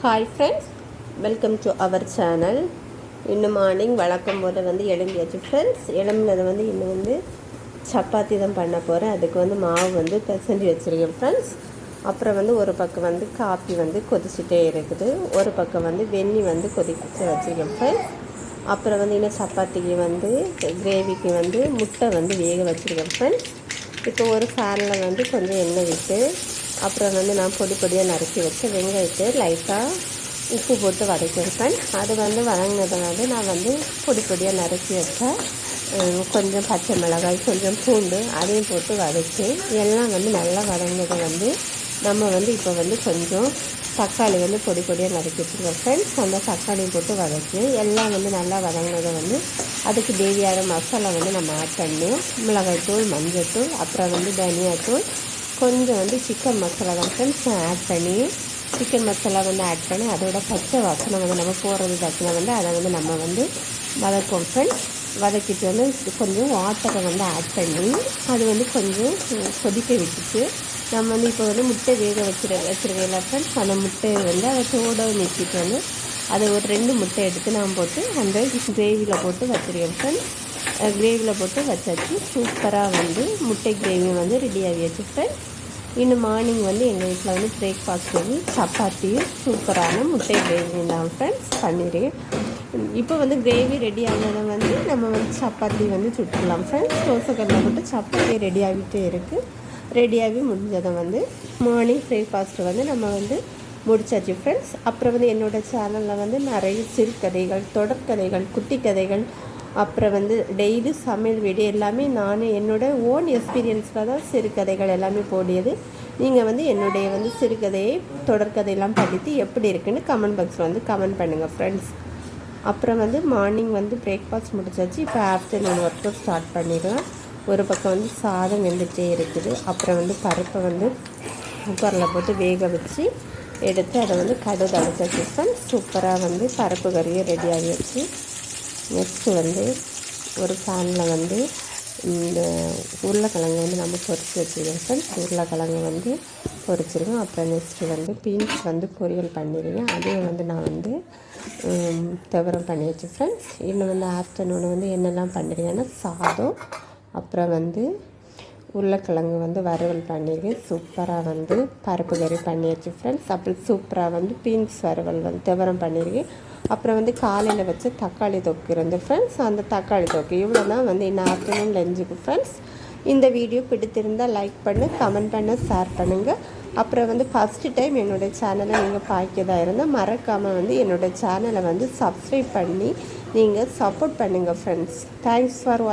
Hi friends welcome to our channel இன்னும் morning வழக்கம் போல் வந்து எழும்பியாச்சு ஃப்ரெண்ட்ஸ் எழும்பினது வந்து இன்னும் வந்து சப்பாத்தி தான் பண்ண போகிறேன் அதுக்கு வந்து மாவு வந்து பிசைஞ்சு வச்சுருக்கேன் ஃப்ரெண்ட்ஸ் அப்புறம் வந்து ஒரு பக்கம் வந்து காஃபி வந்து கொதிச்சுட்டே இருக்குது. ஒரு பக்கம் வந்து வெந்நி வந்து கொதிச்சு வச்சுருக்கேன் ஃப்ரெண்ட்ஸ் அப்புறம் வந்து இன்னும் சப்பாத்திக்கு வந்து கிரேவிக்கு வந்து முட்டை வந்து வேக வச்சுருக்கேன் ஃப்ரெண்ட்ஸ் இப்போ ஒரு ஃபேனில் வந்து கொஞ்சம் எண்ணெய் விட்டு அப்புறம் வந்து நான் பொடி பொடியாக நறுக்கி வச்சு வெங்காயத்தை லைட்டாக உப்பு போட்டு வதக்கியிருப்பேன் அது வந்து வதங்கினதை வந்து நான் வந்து பொடி பொடியாக நறுக்கி வச்சேன் கொஞ்சம் பச்சை மிளகாய் கொஞ்சம் பூண்டு அதையும் போட்டு வதக்கி எல்லாம் வந்து நல்லா வதங்கினதை வந்து நம்ம வந்து இப்போ வந்து கொஞ்சம் தக்காளி வந்து பொடி பொடியாக நறுக்கி வச்சுருக்கோம் ஃப்ரெண்ட்ஸ் அந்த தக்காளியும் போட்டு வதக்கி எல்லாம் வந்து நல்லா வதங்கினதை வந்து அதுக்கு தேவையான மசாலா வந்து நம்ம ஆட் பண்ணி மிளகாய்த்தூள் மஞ்சள் அப்புறம் வந்து தனியாத்தூள் கொஞ்சம் வந்து சிக்கன் மசாலா தான் ஃப்ரெண்ட்ஸ் ஆட் பண்ணி சிக்கன் மசாலா வந்து ஆட் பண்ணி அதோட பச்சை வாசனை வந்து நம்ம போடுறது தக்கின வந்து அதை வந்து நம்ம வந்து வதக்குவோம் ஃப்ரெண்ட்ஸ் வதக்கிட்டு வந்து கொஞ்சம் வாட்டரை வந்து ஆட் பண்ணி அது வந்து கொஞ்சம் கொதிக்க விட்டுட்டு நம்ம வந்து இப்போ வந்து முட்டை வேக வச்சுரு வச்சுருக்கல ஃப்ரெண்ட்ஸ் அந்த முட்டையை வந்து அதை தோட நிறுத்திட்டு வந்து அதை ஒரு ரெண்டு முட்டை எடுத்து நாம் போட்டு அந்த கிரேவியில் போட்டு வச்சுருக்கோம் ஃப்ரெண்ட்ஸ் கிரேவியில் போட்டு வச்சாச்சு. சூப்பராக வந்து முட்டை கிரேவி வந்து ரெடி ஆகியாச்சு ஃப்ரெண்ட்ஸ் இன்னும் மார்னிங் வந்து எங்கள் வீட்டில் வந்து பிரேக்ஃபாஸ்ட் வந்து சப்பாத்தியும் சூப்பரான முட்டை கிரேவி தான் ஃப்ரெண்ட்ஸ் பண்ணிடுறேன் இப்போ வந்து கிரேவி ரெடி ஆனதை வந்து நம்ம வந்து சப்பாத்தி வந்து சுட்டுக்கலாம் ஃப்ரெண்ட்ஸ் தோசைக்கல்லில் போட்டு சப்பாத்தி ரெடி ஆகிட்டே இருக்குது ரெடியாகி முடிஞ்சதை வந்து மார்னிங் பிரேக்ஃபாஸ்ட்டு வந்து நம்ம வந்து முடிச்சாச்சு ஃப்ரெண்ட்ஸ் அப்புறம் வந்து என்னோடய சேனலில் வந்து நிறைய சிறுகதைகள் தொடர்கதைகள் குட்டி கதைகள் அப்புறம் வந்து டெய்லி சமையல் வீடியோ எல்லாமே நான் என்னோடய ஓன் எக்ஸ்பீரியன்ஸில் தான் சிறுகதைகள் எல்லாமே போடியது. நீங்கள் வந்து என்னுடைய வந்து சிறுகதையை தொடர்கதையெல்லாம் படித்து எப்படி இருக்குன்னு கமெண்ட் பாக்ஸில் வந்து கமெண்ட் பண்ணுங்கள் ஃப்ரெண்ட்ஸ் அப்புறம் வந்து மார்னிங் வந்து பிரேக்ஃபாஸ்ட் முடிச்சாச்சு. இப்போ ஆஃப்டர்நூன் ஒர்க்கு ஸ்டார்ட் பண்ணிடலாம். ஒரு பக்கம் வந்து சாதம் வெந்துகிட்டே இருக்குது. அப்புறம் வந்து பருப்பை வந்து குக்கரில் போட்டு வேக வச்சு எடுத்து அதை வந்து கடுகு அடைச்சாச்சு ஃப்ரெண்ட்ஸ் சூப்பராக வந்து பருப்பு கறியை ரெடி ஆகிடுச்சு நெக்ஸ்ட்டு வந்து ஒரு பேனில் வந்து இந்த உருளைக்கிழங்கு வந்து நம்ம பொறிச்சு வச்சுருக்கோம் ஃப்ரெண்ட்ஸ் உருளைக்கிழங்கு வந்து பொறிச்சிருக்கோம் அப்புறம் நெக்ஸ்ட்டு வந்து பீன்ஸ் வந்து பொரியல் பண்ணிடுவேன் அதையும் வந்து நான் வந்து துவரம் பண்ணி வச்சு ஃப்ரெண்ட்ஸ் இன்னும் வந்து ஆஃப்டர்நூன் வந்து என்னெல்லாம் பண்ணுறீங்கன்னா சாதம் அப்புறம் வந்து உருளைக்கிழங்கு வந்து வறுவல் பண்ணியிருக்கேன் சூப்பராக வந்து பருப்பு கறி பண்ணியாச்சு ஃப்ரெண்ட்ஸ் அப்புறம் சூப்பராக வந்து பீன்ஸ் வறுவல் வந்து துவரம் பண்ணியிருக்கேன் அப்புறம் வந்து காலையில் வச்சு தக்காளி தொக்கு இருந்து ஃப்ரெண்ட்ஸ் அந்த தக்காளி தொக்கு இவ்வளோ தான் வந்து இன்னும் ஆஃப்டர்நூன் லஞ்சுக்கு ஃப்ரெண்ட்ஸ் இந்த வீடியோ பிடித்திருந்தால் லைக் பண்ணு கமெண்ட் பண்ண ஷேர் பண்ணுங்கள் அப்புறம் வந்து ஃபஸ்ட்டு டைம் என்னோடய சேனலை நீங்கள் பார்க்கதாக இருந்தால் மறக்காமல் வந்து என்னோடய சேனலை வந்து சப்ஸ்கிரைப் பண்ணி நீங்கள் சப்போர்ட் பண்ணுங்கள் ஃப்ரெண்ட்ஸ் தேங்க்ஸ் ஃபார்